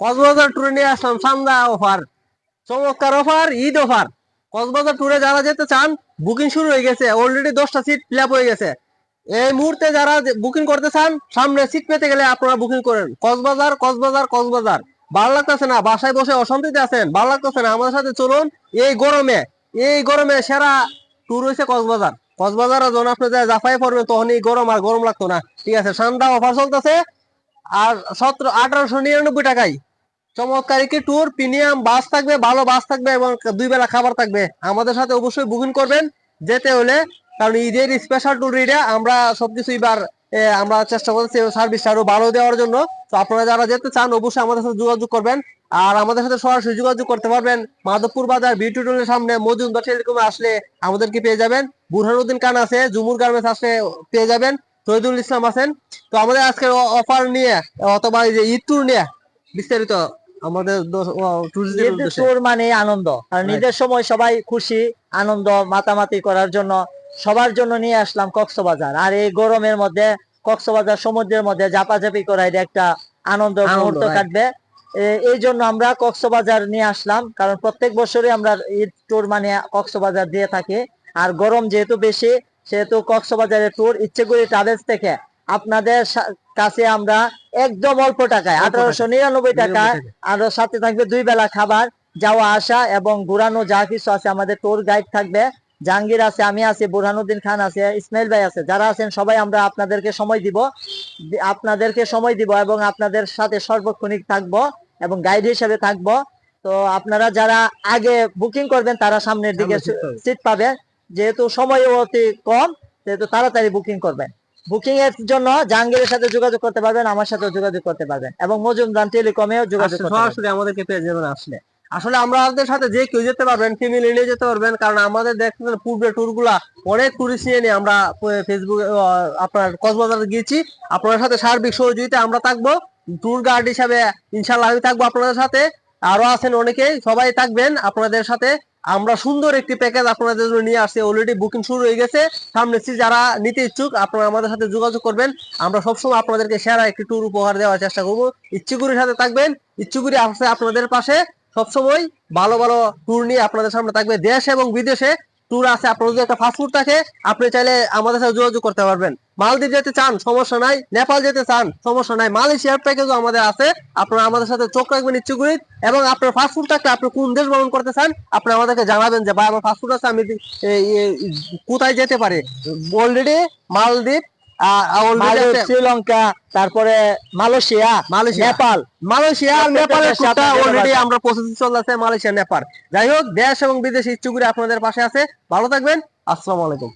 কক্সবাজার ট্যুরে নিয়ে আসলাম, সান্দা অফার চমৎকার অফার ঈদ অফার কক্সবাজার ট্যুরে যারা যেতে চান বুকিং শুরু হয়ে গেছে অলরেডি দশটা সিট ফিল হয়ে গেছে। এই মুহূর্তে যারা বুকিং করতে চান, সামনে সিট পেতে গেলে আপনারা বুকিং করেন। কক্সবাজার কক্সবাজার কক্সবাজার। ভালো লাগতেছে না? বাসায় বসে অশান্তিতে আছেন? ভালো লাগতেছে না? আমাদের সাথে চলুন, এই গরমে এই গরমে সেরা ট্যুর হয়েছে কক্সবাজার। কক্সবাজার যখন আপনি যায় জাফাই পড়বেন তখন এই গরম আর গরম লাগতো না। ঠিক আছে, সান্দা অফার চলতেছে। আর সতেরো, আঠারোশো নিরানব্বই টাকায় চমৎকার, একটি ট্যুর প্রিমিয়াম বাস থাকবে, ভালো বাস থাকবে এবং দুই বেলা খাবার থাকবে। আমাদের সাথে অবশ্যই বুকিং করবেন, যেতে হলে, কারণ ঈদের স্পেশাল ট্যুর এটা আমরা সবকিছু এবার আমরা চেষ্টা করছি সার্ভিসটা আরও ভালো দেওয়ার জন্য। তো আপনারা যারা যেতে চান, অবশ্যই আমাদের সাথে যোগাযোগ করবেন। আর আমাদের সাথে সরাসরি যোগাযোগ করতে পারবেন, মাধবপুর বাজার বিউটি টোলের সামনে, মজুমদার টেলিকমে আসলে আমাদেরকে পেয়ে যাবেন? বুরহানুদ্দিন খান আছে, জুমুর গার্মেন্টস আসলে পেয়ে যাবেন শহীদুল ইসলাম আছেন। তো আমাদের আজকের অফার নিয়ে, অথবা এই যে ঈদ ট্যুর নিয়ে বিস্তারিত আমাদের ট্যুর মানে আনন্দ। আর. ঈদের সময় সবাই খুশি আনন্দ মাতামাতি করার জন্য সবার জন্য নিয়ে আসলাম কক্সবাজার। আর এই গরমের মধ্যে কক্সবাজার সমুদ্রের মধ্যে জাপাজাপি করা এটা একটা আনন্দ মুহূর্ত কাটবে। এই জন্য আমরা কক্সবাজার নিয়ে আসলাম কারণ প্রত্যেক বছরই আমরা ঈদ ট্যুর মানে কক্সবাজার দিয়ে থাকি। আর গরম যেহেতু বেশি সেহেতু কক্সবাজারের ট্যুর ইচ্ছেগুড়ি ট্রাভেলস থেকে আপনাদের কাছে আমরা একদম অল্প টাকায় আঠারোশো নিরানব্বই টাকায় আরও সাথে থাকবে দুই বেলা খাবার যাওয়া আসা এবং ঘুরানো যা কিছু আছে আমাদের ট্যুর গাইড থাকবে। জাহাঙ্গীর আছে আমি আছি বুরহানুদ্দিন খান আছে ইসমাইল ভাই আছে যারা আছেন সবাই আমরা আপনাদেরকে সময় দিব। আপনাদেরকে সময় দিব এবং আপনাদের সাথে সর্বক্ষণিক থাকব এবং গাইড হিসেবে থাকব। তো আপনারা যারা আগে বুকিং করবেন তারা সামনের দিকে। সিট পাবে। যেহেতু সময় অতি কম সেহেতু তাড়াতাড়ি বুকিং করবেন। বুকিং এর জন্য জাহাঙ্গীরের সাথে যোগাযোগ করতে পারবেন আমার সাথে যোগাযোগ করতে পারবেন। এবং মজুমদার টেলিকমেও যোগাযোগ করতে পারবেন। সরাসরি আমাদেরকে পেয়ে যাবেন আসলে। আসলে আমাদের সাথে যে কেউ যেতে পারবেন ফ্যামিলি নিয়ে যেতে পারবেন কারণ আমাদের দেখছেন পূর্বে ট্যুরগুলা অনেক টুরিস্ট নিয়ে নিয়ে আমরা ফেসবুকে আপনার কক্সবাজার গিয়েছি। আপনার সাথে সার্বিক সহযোগিতা আমরা থাকব। ট্যুর গাইড হিসাবে ইনশাল্লাহ আমি থাকব আপনাদের সাথে। আরও আছেন অনেকেই সবাই থাকবেন আপনাদের সাথে। আমরা সুন্দর একটি প্যাকেজ আপনাদের জন্য নিয়ে আসছি। অলরেডি বুকিং শুরু হয়ে গেছে। সামনে যারা নিতে ইচ্ছুক, আপনারা আমাদের সাথে যোগাযোগ করবেন। আমরা সবসময় আপনাদেরকে সেরা একটি ট্যুর উপহার দেওয়ার চেষ্টা করব। ইচ্ছুগুরির সাথে থাকবেন। ইচ্ছুগুরি আছে আপনাদের পাশে। সবসময় ভালো ভালো ট্যুর নিয়ে আপনাদের সামনে থাকবে। দেশ এবং বিদেশে ট্যুর আছে। আপনার যদি একটা ফাস্টফুড থাকে, আপনি চাইলে আমাদের সাথে যোগাযোগ করতে পারবেন। মালদ্বীপ যেতে চান সমস্যা নাই। নেপাল যেতে চান সমস্যা নাই। মালয়েশিয়ার প্যাকেজও আমাদের আছে। আপনারা আমাদের সাথে চোখ রাখবেন ইচ্ছুগুরি এবং আপনার ফাস্টফুড থাকলে আপনি কোন দেশ ভ্রমণ করতে চান আপনি আমাদেরকে জানাবেন যে ভাই আমার ফাস্টফুড আছে আমি কোথায় যেতে পারি? অলরেডি মালদ্বীপ শ্রীলঙ্কা তারপরে মালয়েশিয়া মালয়েশিয়া। নেপাল। মালয়েশিয়া আর নেপালের আপনাদের অলরেডি। আমরা প্রসেসিং চলতেছে মালয়েশিয়া নেপাল। যাই হোক দেশ এবং বিদেশ ইচ্ছুগুরি আপনাদের পাশে আছে। ভালো থাকবেন। আসসালামু আলাইকুম।